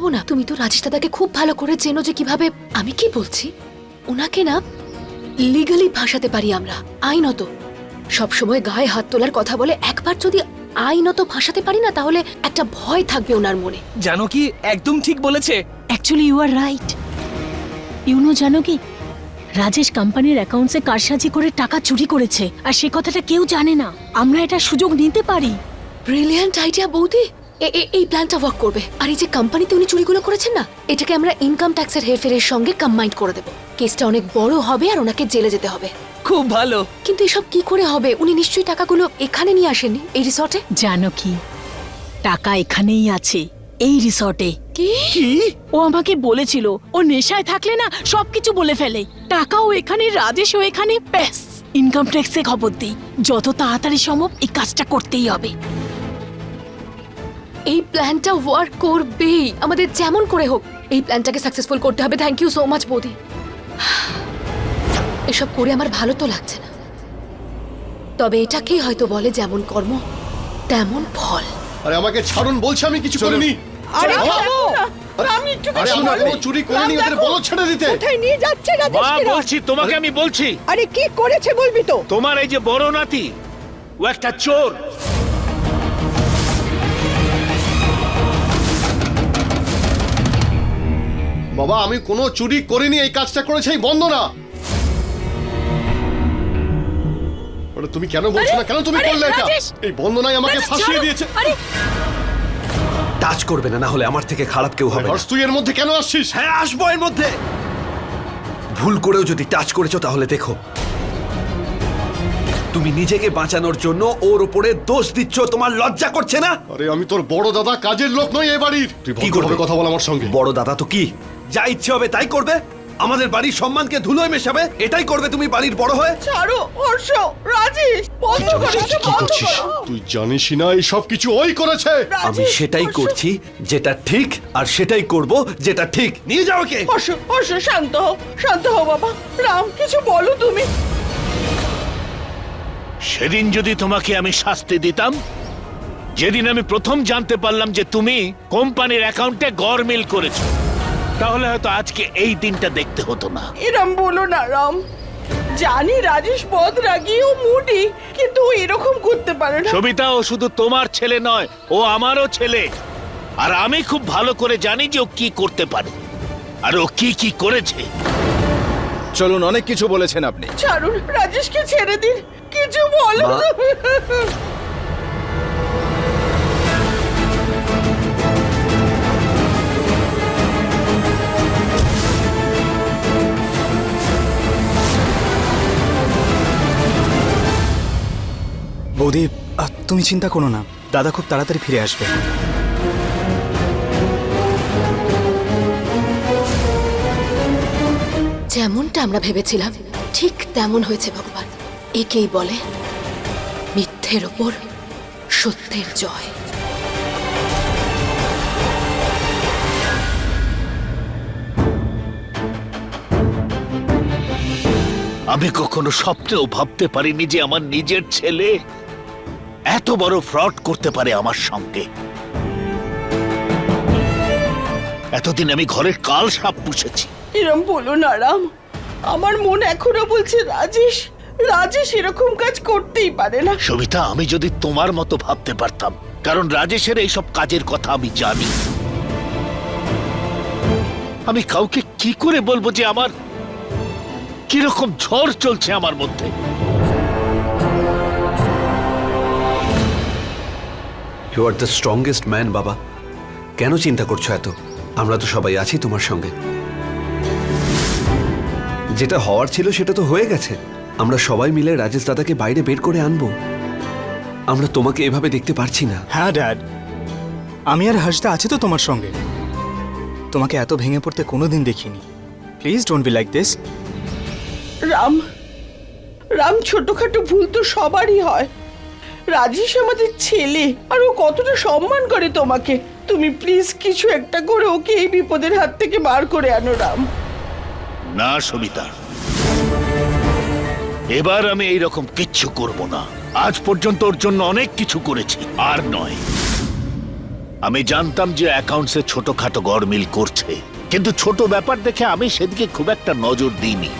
ভাবো না। তুমি তো রাজেশ দাদাকে খুব ভালো করে চেনো যে কীভাবে আমি কি বলছি? ওনাকে না লিগালি ভাসাতে পারি আমরা আইনত। সবসময় গায়ে হাত তোলার কথা বলে একবার যদি আইনত ভাসাতে পারি না তাহলে একটা ভয় থাকবে ওনার মনে। জানো কি? একদম ঠিক বলেছে। Actually you are right you know জানো কি? রাজেশ কোম্পানির অ্যাকাউন্টসে কারসাজি করে টাকা চুরি করেছে আর সে কথাটা কেউ জানে না। আমরা এটা সুযোগ নিতে পারি। ব্রিলিয়ান্ট আইডিয়া বৌদি। এই প্ল্যানটা ওয়ার্ক করবে। আর এই যে কোম্পানিতে উনি চুরিগুলো করেছেন না এটাকে আমরা ইনকাম ট্যাক্সের হেরফেরের সঙ্গে কম্বাইন্ড করে দেবো। কেসটা অনেক বড় হবে আর ওনাকে জেলে যেতে হবে। খুব ভালো। কিন্তু এসব কি করে হবে? উনি নিশ্চয়ই টাকাগুলো এখানে নিয়ে আসেননি এই রিসর্টে জানো কি? টাকা এখানেই আছে এই রিসর্টে কি? ও আমাকে বলেছিল ও নেশায় থাকলে না সবকিছু বলে ফেলে। টাকাও এখানে রাজেশ ও এখানে ব্যাস। ইনকাম ট্যাক্সে খবর দিই যত তাড়াতাড়ি সম্ভব এই কাজটা করতেই হবে। এই প্ল্যানটা ওয়ার্ক করবেই। আমাদের যেমন করে হোক এই প্ল্যানটাকে সাকসেসফুল করতে হবে। থ্যাংক ইউ সো মাচ বৌদি। এসব করে আমার ভালো তো লাগছে না। তবে এটাকেই হয়তো বলে যেমন কর্ম তেমন ফল। আরে আমাকে ছাড়ুন বলছে আমি কিছু করিনি। আরে! থামো! না। আরে, রাম একটু আরে আমরা কোনো চুরি করিনি ওদের বলো ছেড়ে দিতে। কোথায় নিয়ে যাচ্ছে মা রাজেশকে? বলছি তোমাকে আমি বলছি। আরে কি করেছে বলবি তো? তোমার এই যে বড় নাতি ও একটা চোর। বাবা আমি কোনো চুরি করিনি এই কাজটা করেছে এই বন্দনা। আরে তুমি কেন বলছো না? কেন তুমি করলে এটা! এই বন্দনাই আমাকে ফাঁসিয়ে দিয়েছে। টাচ করবে না না হলে আমার থেকে খারাপ কেউ হবে না। তুই এর মধ্যে কেন আসছিস? হ্যাঁ আসব এর মধ্যে। ভুল করেও যদি টাচ করেছ তাহলে দেখো। তুমি নিজেকে বাঁচানোর জন্য ওর উপরে দোষ দিচ্ছ তোমার লজ্জা করছে না? আরে আমি তোর বড় দাদা কাজের লোক নই এ বাড়ির। তুই কি করবে? কথা বল আমার সঙ্গে। বড় দাদা তো কি? যা ইচ্ছে হবে তাই করবে। আমাদের বাড়ির সম্মানকে ধুলোয় মেশাবে এটাই করবে তুমি বাড়ির বড় হয়ে। ছাড়ো হর্ষ রাজেশ বন্ধ করো এটা কি বন্ধ করছিস? করো। তুই জানিস না এই সব কিছু ওই করেছে। আমি সেটাই হর্ষ, করছি যেটা ঠিক আর সেটাই করব যেটা ঠিক। নিয়ে যাও কে হর্ষ হর্ষ শান্ত হও শান্ত হও বাবা। রাম কিছু বলো তুমি। সেদিন যদি তোমাকে আমি শাস্তি দিতাম যেদিন আমি প্রথম জানতে পারলাম যে তুমি কোম্পানির অ্যাকাউন্টে গড়মিল করেছ। তাহলে হয়তো আজকে এই দিনটা দেখতে হতো না। এরম বলো না রাম। জানি রাজেশ বদ রাগি ও মুডি কিন্তু ও এরকম করতে পারে না। সবিতা ও শুধু তোমার ছেলে নয় ও আমারও ছেলে। আর আমি খুব ভালো করে জানি যে ও কি করতে পারে। আর ও কি কি করেছে। চলুন অনেক কিছু বলেছেন আপনি। ছাড়ুন রাজেশকে ছেড়ে দিন। কিছু বলো বৌদি তুমি চিন্তা করো না। দাদা খুব তাড়াতাড়ি ফিরে আসবে। যেমনটা আমরা ভেবেছিলাম ঠিক তেমন হয়েছে ভগবান। একেই বলে মিথ্যের ওপর সত্যের জয়। আমি কখনো স্বপ্নেও ভাবতে পারিনি যে আমার নিজের ছেলে এত বড় ফ্রড করতে পারে আমার সঙ্গে। এতদিন আমি ঘরের কাল সাপ পুষেছি। এরম বলো না রাম। আমার মন এখনও বলছে রাজেশ। রাজেশ এরকম কাজ করতেই পারে না। সবিতা আমি যদি তোমার মতো ভাবতে পারতাম কারণ রাজেশের এইসব কাজের কথা আমি জানি। আমি কাউকে কি করে বলব যে আমার কীরকম ঝড় চলছে আমার মধ্যে? You are the strongest man বাবা। কেন চিন্তা করছ এত? আমরা তো সবাই আছি তোমার সঙ্গে। যেটা হওয়ার ছিল সেটা তো হয়ে গেছে। আমরা সবাই মিলে রাজেশ দাদাকে বাইরে বের করে আনব। আমরা তোমাকে এভাবে দেখতে পারছি না। হ্যাঁ ড্যাড। আমি আর হাসদা আছে তো তোমার সঙ্গে। তোমাকে এত ভেঙে পড়তে কোনোদিন দেখিনি। Please don't be like this Ram Ram ছোটখাটো ভুল তো সবারই হয়। রাজেশ আমাদের ছেলে, আর ও কতটা সম্মান করে তোমাকে। তুমি প্লিজ কিছু একটা করে ওকে এই বিপদের হাত থেকে বার করে আনো, রাম। না, সবিতা। এবার আমি এই রকম কিচ্ছু করব না। আজ পর্যন্ত ওর জন্য অনেক কিছু করেছি, আর নয়। আমি জানতাম যে অ্যাকাউন্টসে ছোটখাটো গরমিল করছে। কিন্তু ছোট ব্যাপার দেখে আমি সেদিকে খুব একটা নজর দিইনি।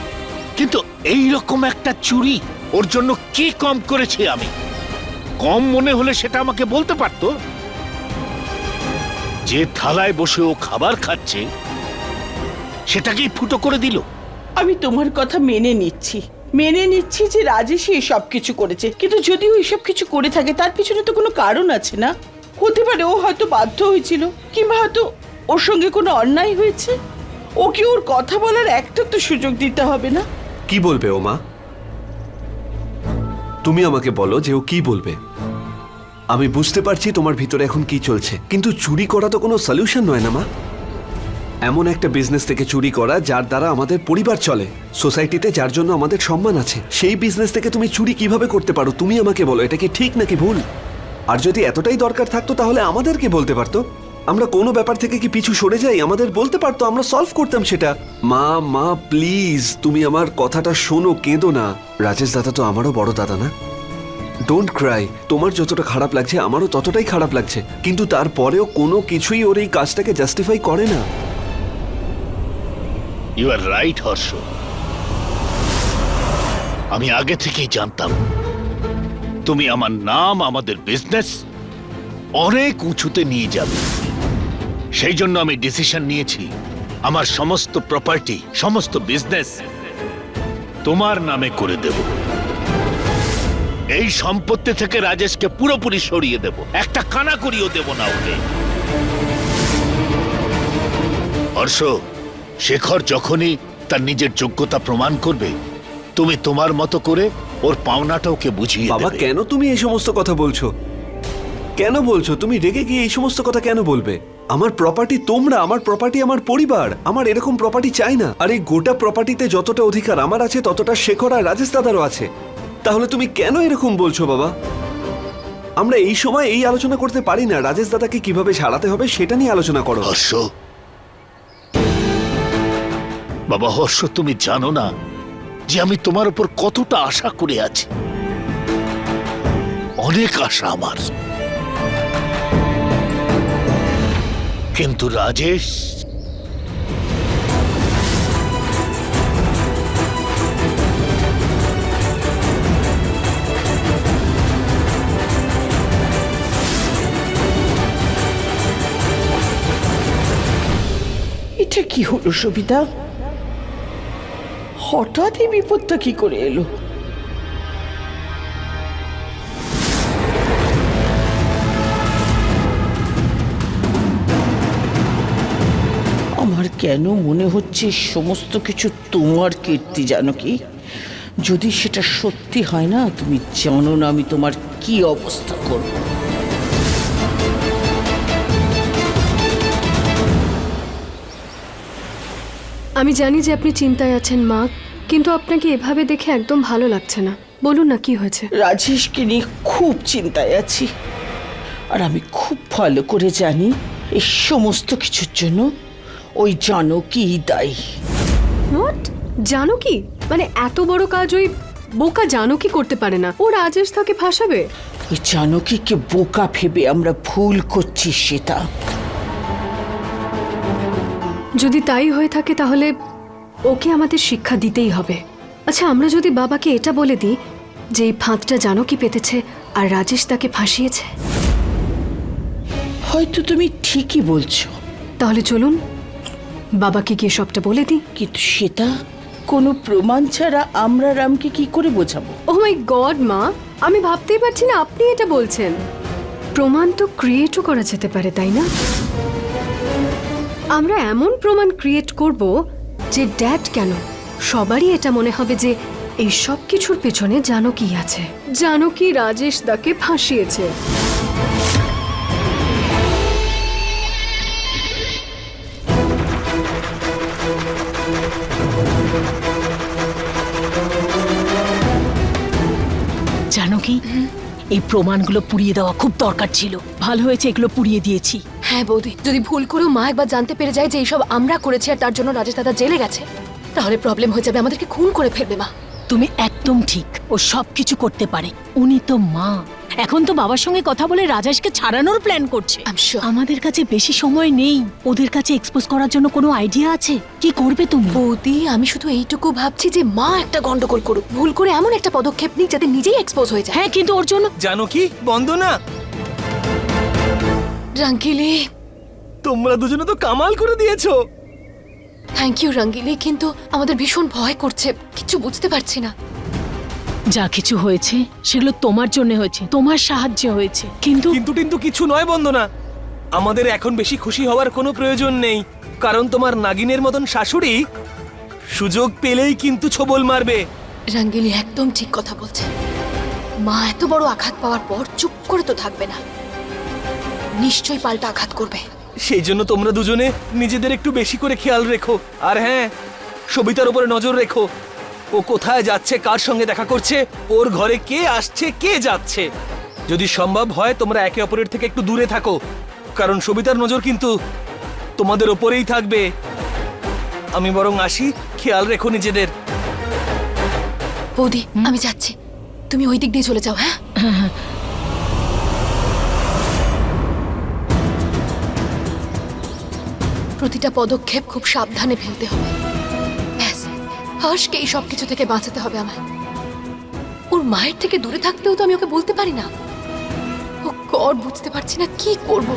কিন্তু এই রকম একটা চুরি, ওর জন্য কি কম করেছি আমি? কম মনে হলে সেটা আমাকে বলতে পারতো। যে থালায় বসে ও খাবার খাচ্ছে সেটাকেই ফুটো করে দিল। আমি তোমার কথা মেনে নিচ্ছি। মেনে নিচ্ছি যে রাজেশই এসব কিছু করেছে। কিন্তু যদিও এসব কিছু করে থাকে তার পিছনে তো কোনো কারণ আছে না। হতে পারে ও হয়তো বাধ্য হয়েছিল কিংবা হয়তো ওর সঙ্গে কোনো অন্যায় হয়েছে। ওকে ওর কথা বলার একটা তো সুযোগ দিতে হবে না। কি বলবে ও মা তুমি আমাকে বলো যে ও কি বলবে। আমি বুঝতে পারছি তোমার ভিতরে এখন কি চলছে, কিন্তু চুরি করা তো কোনো সলিউশন নয় না মা। এমন একটা বিজনেস থেকে চুরি করা যার দ্বারা আমাদের পরিবার চলে সোসাইটিতে যার জন্য আমাদের সম্মান আছে। সেই বিজনেস থেকে তুমি চুরি কীভাবে করতে পারো, তুমি আমাকে বলো, এটা কি ঠিক নাকি ভুল? আর যদি এতটাই দরকার থাকতো তাহলে আমাদেরকে বলতে পারতো। আমরা কোনো ব্যাপার থেকে কি পিছু সরে যাই? আমাদের বলতে পারতো আমরা সলভ করতাম সেটা। মা মা প্লিজ তুমি আমার কথাটা শোনো, কেঁদো না। রাজেশ দাদা তো আমারও বড় দাদা না। ডোন্ট ক্রাই তোমার যতটা খারাপ লাগছে, আমারও ততটাই খারাপ লাগছে। কিন্তু তারপরেও কোনো কিছুই ওর এই কাজটাকে জাস্টিফাই করে না। You are right Harsh. আমি আগে থেকেই জানতাম, তুমি আমার নাম, আমাদের বিজনেস অনেক উঁচুতে নিয়ে যাবে। সেই জন্য আমি ডিসিশন নিয়েছি। আমার সমস্ত প্রপার্টি সমস্ত বিজনেস তোমার নামে করে দেব। এই সম্পত্তি থেকে রাজেশকে পুরোপুরি সরিয়ে দেব। একটা কানা করিও দেব না ওকে। হর্ষ শেখর যখনই তার নিজের যোগ্যতা প্রমাণ করবে তুমি তোমার মতো করে ওর পাওনাটা ওকে বুঝিয়ে বাবা কেন তুমি এই সমস্ত কথা বলছো? কেন বলছো? তুমি রেগে গিয়ে এই সমস্ত কথা কেন বলবে? আমার প্রপার্টি তোমরা, আমার প্রপার্টি আমার পরিবার, আমার এরকম প্রপার্টি চাই না। আর এই গোটা প্রপার্টিতে যতটা অধিকার আমার আছে, ততটা শেখর আর রাজেশ দাদারও আছে। তাহলে তুমি কেন এরকম বলছো বাবা? আমরা এই সময় এই আলোচনা করতে পারি না। রাজেশ দাদাকে কীভাবে ছাড়াতে হবে সেটা নিয়ে আলোচনা করো। হর্ষ। বাবা হর্ষ, তুমি জানো না যে আমি তোমার উপর কতটা আশা করে আছি। অনেক আশা আমার। কিন্তু রাজেশ। এটা কি হলো সবিতা? হঠাৎই বিপদটা কি করে এলো? কেন মনে হচ্ছে সমস্ত কিছু তোমার কীর্তি জানো কি? যদি সেটা সত্যি হয় না তুমি জানো না আমি তোমার কি অবস্থা করব। আমি জানি যে আপনি চিন্তায় আছেন মা কিন্তু আপনাকে এভাবে দেখে একদম ভালো লাগছে না। বলুন না কি হয়েছে? রাজেশকে নিয়ে খুব চিন্তায় আছি। আর আমি খুব ভালো করে জানি এই সমস্ত কিছুর জন্য ওই জানকী দায়ী। হোয়াট জানো কি? মানে এত বড় কাজ ওই বোকা জানো কি করতে পারে না। ও রাজেশ তাকে ফাঁসাবে? ওই জানকীকে বোকা ভেবে আমরা ভুল করছি সেটা। যদি তাই হয়ে থাকে তাহলে ওকে আমাদের শিক্ষা দিতেই হবে। আচ্ছা আমরা যদি বাবাকে এটা বলে দিই যে এই ফাঁদটা জানো কি পেতেছে আর রাজেশ তাকে ফাঁসিয়েছে? হয়তো তুমি ঠিকই বলছো। তাহলে চলুন বাবাকে গিয়ে সবটা বলে দিই? কিন্তু সেটা কোনো প্রমাণ ছাড়া আমরা রামকে কি করে বোঝাবো? ও মাই গড মা আমি ভাবতেই পারছি না আপনি এটা বলছেন। প্রমাণ তো ক্রিয়েটও করা যেতে পারে তাই না? আমরা এমন প্রমাণ ক্রিয়েট করব যে ড্যাড কেন? সবারই এটা মনে হবে যে এই সব কিছুর পেছনে জানো কি আছে। জানো কি রাজেশ দাকে ফাঁসিয়েছে। জানো কি? এই প্রমাণগুলো পুড়িয়ে দেওয়া খুব দরকার ছিল। ভালো হয়েছে এগুলো পুড়িয়ে দিয়েছি। হ্যাঁ বৌদি, যদি ভুল করেও মা একবার জানতে পেরে যায় যে এইসব আমরা করেছি আর তার জন্য রাজেশ দাদা জেলে গেছে, তাহলে প্রবলেম হয়ে যাবে আমাদেরকে খুন করে ফেলবে মা। তুমি একদম ঠিক। ও সব কিছু করতে পারে। উনি তো মা। এখন তো বাবার সঙ্গে কথা বলে রাজেশকে ছাড়ানোর প্ল্যান করছে। I'm আমাদের কাছে বেশি সময় নেই। ওদের কাছে এক্সপোজ করার জন্য কোনো আইডিয়া আছে? কি করবে তুমি? বৌদি আমি শুধু এইটুকু ভাবছি যে মা একটা গন্ডগোল করুক। ভুল করে এমন একটা পদক্ষেপ নিক যাতে নিজেই এক্সপোজ হয়ে যায়। হ্যাঁ কিন্তু ওর জন্য জানো কি? বন্দনা। রঙ্গিলি তোমরা দুজনে তো কামাল করে দিয়েছ। থ্যাংক ইউ রঙ্গিলি কিন্তু আমাদের ভীষণ ভয় করছে কিছু বুঝতে পারছি না যা কিছু হয়েছে সেগুলো তোমার জন্য হয়েছে তোমার সাহায্যে হয়েছে কিন্তু কিন্তু কিন্তু কিছু নয় বন্দনা আমাদের এখন বেশি খুশি হওয়ার কোনো প্রয়োজন নেই কারণ তোমার নাগিনের মতন শাশুড়ি সুযোগ পেলেই কিন্তু ছবল মারবে রঙ্গিলি একদম ঠিক কথা বলছে মা এত বড় আঘাত পাওয়ার পর চুপ করে তো থাকবে না নিশ্চয়ই পাল্টা আঘাত করবে সেই জন্য তোমরা দুজনে নিজেদের একটু বেশি করে খেয়াল রেখো। আর হ্যাঁ সবিতার উপরে নজর রেখো। ও কোথায় যাচ্ছে কার সঙ্গে দেখা করছে ওর ঘরে কে আসছে কে যাচ্ছে? যদি সম্ভব হয় তোমরা একে অপরের থেকে একটু দূরে থাকো। কারণ সবিতার নজর কিন্তু তোমাদের ওপরেই থাকবে। আমি বরং আসি খেয়াল রেখো নিজেদের। বৌদি আমি যাচ্ছি। তুমি ওই দিক দিয়ে চলে যাও হ্যাঁ। প্রতিটা পদক্ষেপ খুব সাবধানে ফেলতে হবে। হাসকে এই সব কিছু থেকে বাঁচাতে হবে আমায়। ওর মায়ের থেকে দূরে থাকতেও তো আমি ওকে বলতে পারি না। ও কর বুঝতে পারছি না কি করব।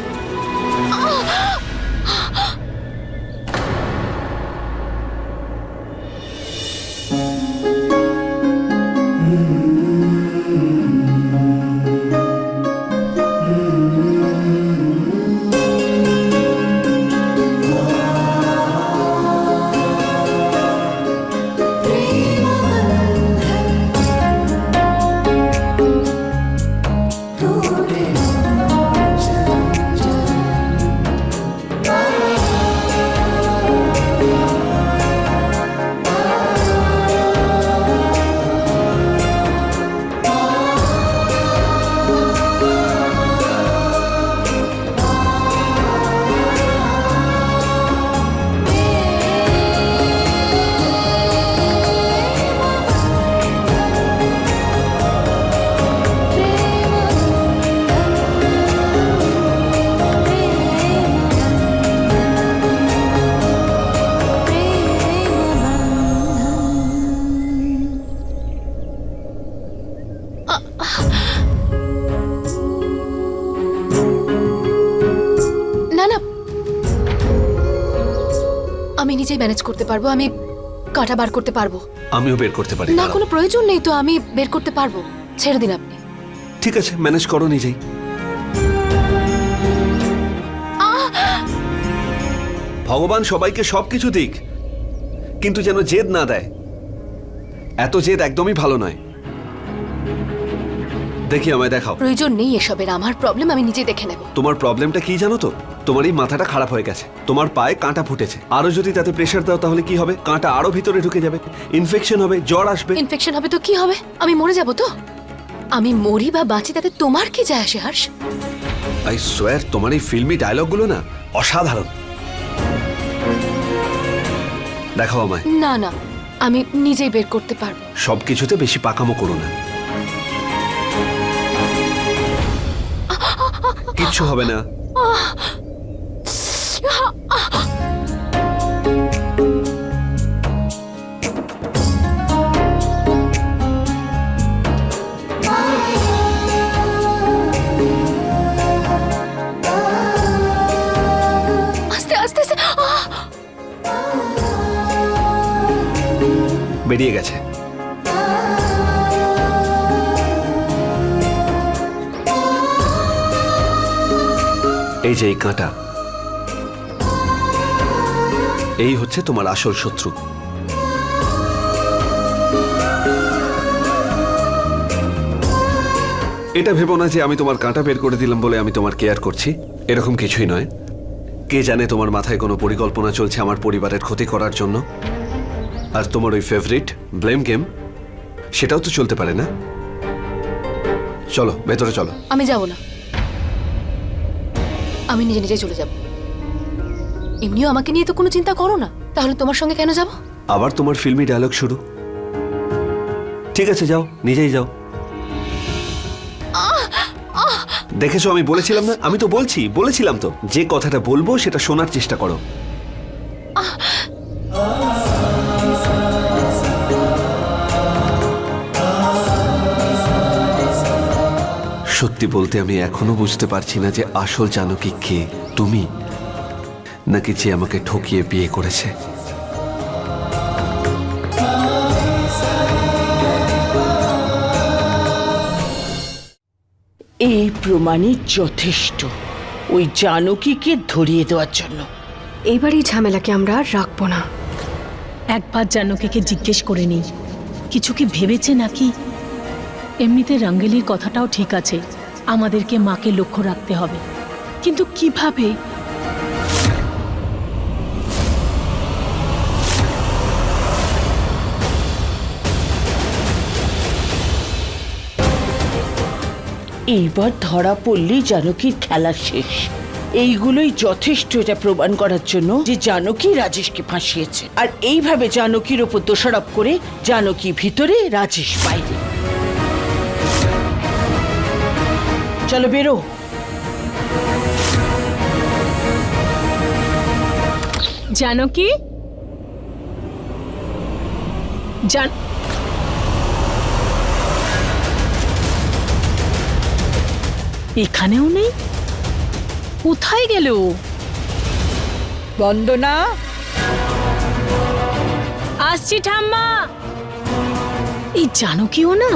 নিজেই ম্যানেজ করতে পারব আমি কাটা বার করতে পারব। আমিও বের করতে পারি না কোনো প্রয়োজন নেই তো আমি বের করতে পারব। ছেড়ে দিন আপনি। ঠিক আছে ম্যানেজ করো নিজেই। ভগবান সবাইকে সবকিছু দিক কিন্তু যেন জেদ না দেয়। এত জেদ একদমই ভালো নয়। দেখি আমায় দেখাও। প্রয়োজন নেই এসবের আমার প্রবলেম আমি নিজেই দেখে নেব। তোমার প্রবলেমটা কি জানো তো? তোমার এই মাথাটা খারাপ হয়ে গেছে। তোমার পায়ে কাঁটা ফুটেছে। আরও যদি তাতে প্রেশার দাও তাহলে কি হবে? কাঁটা আরও ভিতরে ঢুকে যাবে। ইনফেকশন হবে জ্বর আসবে। ইনফেকশন হবে তো কি হবে? আমি মরে যাব তো? আমি মরি বা বাঁচি তাতে তোমার কি যায় আসে হর্ষ? আই সোয়ার তোমার এই ফিল্মি ডায়লগগুলো না অসাধারণ। দেখাও আমায়। না না আমি নিজেই বের করতে পারব। সবকিছুতে বেশি পাকামো করো না। কিচ্ছু হবে না। কাঁটা। এই হচ্ছে তোমার আসল শত্রু। এটা ভেবো না যে আমি তোমার কাঁটা বের করে দিলাম বলে আমি তোমার কেয়ার করছি। এরকম কিছুই নয়। কে জানে তোমার মাথায় কোনো পরিকল্পনা চলছে আমার পরিবারের ক্ষতি করার জন্য। আর তোমার ওই ফেভারিট ব্লেম গেম সেটাও তো চলতে পারে না। চলো, ভেতরে চলো। আমি যাব না। আমি নিজে নিজে চলে যাব। এমনিও আমাকে নিয়ে তো কোনো চিন্তা করো না। তাহলে তোমার সঙ্গে কেন যাব? আবার তোমার ফিল্মি ডায়লগ শুরু। ঠিক আছে যাও নিজেই যাও। দেখেছ আমি বলেছিলাম না? আমি তো বলছি বলেছিলাম তো। যে কথাটা বলব সেটা শোনার চেষ্টা করো। সত্যি বলতে আমি এখনও বুঝতে পারছি না যে আসল জানকী কে তুমি? নাকি যে আমাকে ঠকিয়ে বিয়ে করেছে? এই প্রমাণই যথেষ্ট ওই জানকীকে ধরিয়ে দেওয়ার জন্য। এইবার এই ঝামেলাকে আমরা আর রাখব না। একবার জানকীকে জিজ্ঞেস করে নিই কিছু কি ভেবেছে নাকি? এমনিতে রাঙ্গেলির কথাটাও ঠিক আছে। আমাদেরকে মাকে লক্ষ্য রাখতে হবে। কিন্তু কীভাবে? এইবার ধরা পড়লেই জানকীর খেলা শেষ। এইগুলোই যথেষ্ট এটা প্রমাণ করার জন্য যে জানকী রাজেশকে ফাঁসিয়েছে। আর এইভাবে জানকীর ওপর দোষারোপ করে জানকী ভিতরে রাজেশ বাইরে। চলো বেরো। জানকী জান এখানেও নেই? কোথায় গেল? বন্দনা? আসছি ঠাম্মা। এই জানকীও না?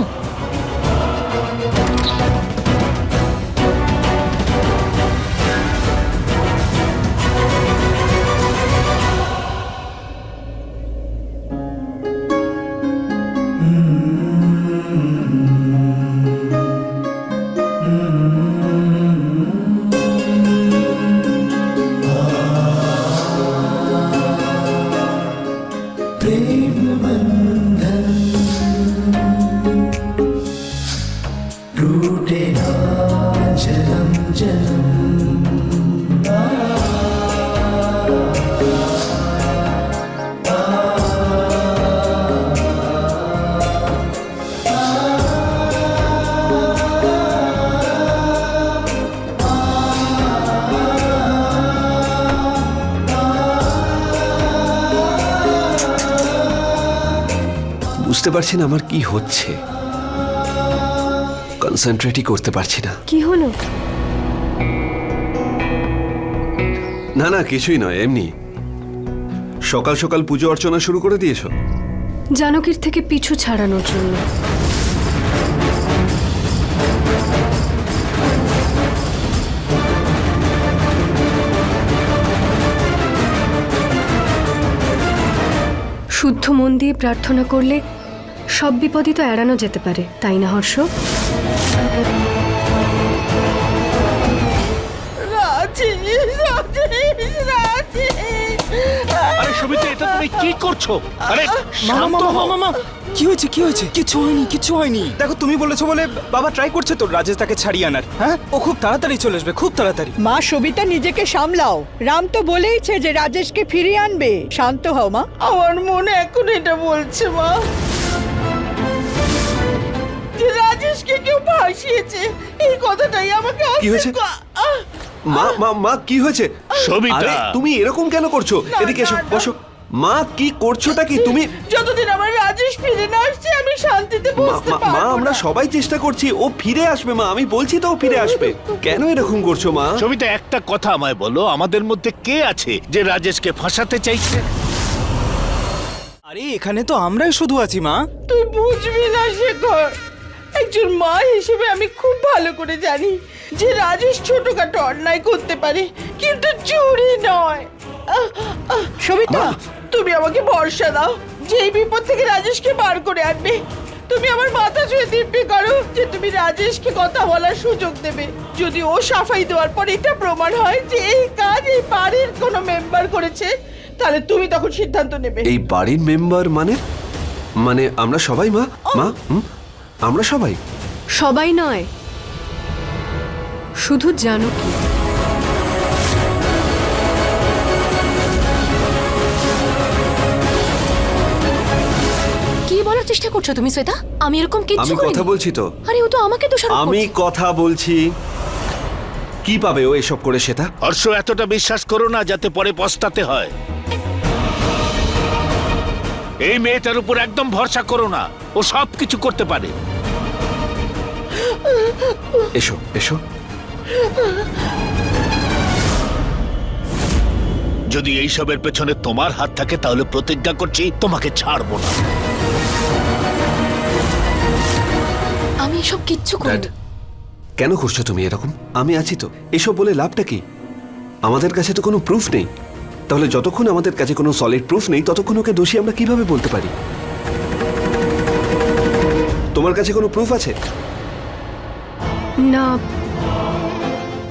বুঝতে পারছি না আমার কি হচ্ছে। কনসেন্ট্রেটই করতে পারছি না। কি হলো? না না কিছুই নয় এমনি। সকাল সকাল পুজো অর্চনা শুরু করে দিয়েছ? জানকীর থেকে পিছু ছাড়ানোর জন্য। শুদ্ধ মন দিয়ে প্রার্থনা করলে সব বিপদই তো এড়ানো যেতে পারে তাই না হর্ষ? আরে সবিতা এটা তুমি কি করছ? আরে মামা শান্ত মামা হও। মামা মামা কি হয়েছে কি হয়েছে? কিছু হয়নি কিছু হয়নি। দেখো তুমি বলেছ বলে বাবা ট্রাই করছে তো রাজেশ তাকে ছাড়িয়ে আনার। হ্যাঁ? ও খুব তাড়াতাড়ি চলে আসবে খুব তাড়াতাড়ি। মা সবিতা নিজেকে সামলাও। রাম তো বলেইছে যে রাজেশকে ফিরিয়ে আনবে। শান্ত হও মা। আমার মনে এখন এটা বলছে মা। কেউ ভাসিয়েছে। এই কথাটাই আমাকে কি হয়েছে? মা মা মা কি হয়েছে? সবিতা। আরে তুমি এরকম কেন করছ? না, এদিকে এসো না, না। বসো। মা কি করছোটা কি? তুমি যতদিন আমার রাজেশ ফিরে না আসছে আমি শান্তিতে মা- বসতে মা- মা পারব আমরা না। সবাই চেষ্টা করছি ও ফিরে আসবে মা। আমি বলছি তো ও ফিরে আসবে। কেন এরকম করছ মা? সবিতা একটা কথা আমায় বলো। আমাদের মধ্যে কে আছে যে রাজেশকে ফাঁসাতে চাইছে? আরে এখানে তো আমরাই শুধু আছি মা। তুই বুঝবি না শেখর। একজন মা হিসেবে আমি খুব ভালো করে জানি যে রাজেশ ছোটখাটো অন্যায় করতে পারে কিন্তু চুরি নয়। সবিতা তুমি আমাকে ভরসা দাও যে এই বিপদ থেকে রাজেশকে বার করে আনবে। তুমি আমার মাথা ছুঁয়ে দিব্যি করো যে তুমি রাজেশকে কথা বলার সুযোগ দেবে। যদি ও সাফাই দেওয়ার পর এটা প্রমাণ হয় যে এই কাজ এই বাড়ির কোনো মেম্বার করেছে তাহলে তুমি তখন সিদ্ধান্ত নেবে। এই বাড়ির মেম্বার মানে? মানে আমরা সবাই মা? মা? আমরা সবাই? সবাই নয়। শুধু জানকী কি? বলো চেষ্টা করছ তুমি শ্বেতা? আমি এরকম কিচ্ছু আমি করিনি। কথা বলছি তো। আরে ও তো আমাকে দোষারোপ আমি করছে। কথা বলছি। কি পাবে ও এসব করে সেটা হর্ষ এতটা বিশ্বাস করো না যাতে পরে পস্তাতে হয়। এই মেয়েটার উপর একদম ভরসা করো না। ও সব কিছু করতে পারে। এসো এসো। যদি এইসবের পেছনে তোমার হাত থাকে তাহলে প্রতিজ্ঞা করছি তোমাকে ছাড়বো না। আমি এসব কিচ্ছু ড্যাড করিনি কেন করছ তুমি এরকম? আমি আছি তো। এসব বলে লাভটা কি? আমাদের কাছে তো কোনো প্রুফ নেই। তাহলে যতক্ষণ আমাদের কাছে কোনো সলিড প্রুফ নেই, ততক্ষণ ওকে দোষী আমরা কীভাবে বলতে পারি? তোমার কাছে কোনো প্রুফ আছে? না।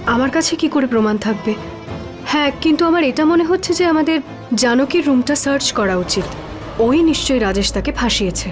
আমার কাছে কি করে প্রমাণ থাকবে? হ্যাঁ কিন্তু আমার এটা মনে হচ্ছে যে আমাদের জানকীর রুমটা সার্চ করা উচিত। ওই নিশ্চয়ই রাজেশ তাকে ফাঁসিয়েছে।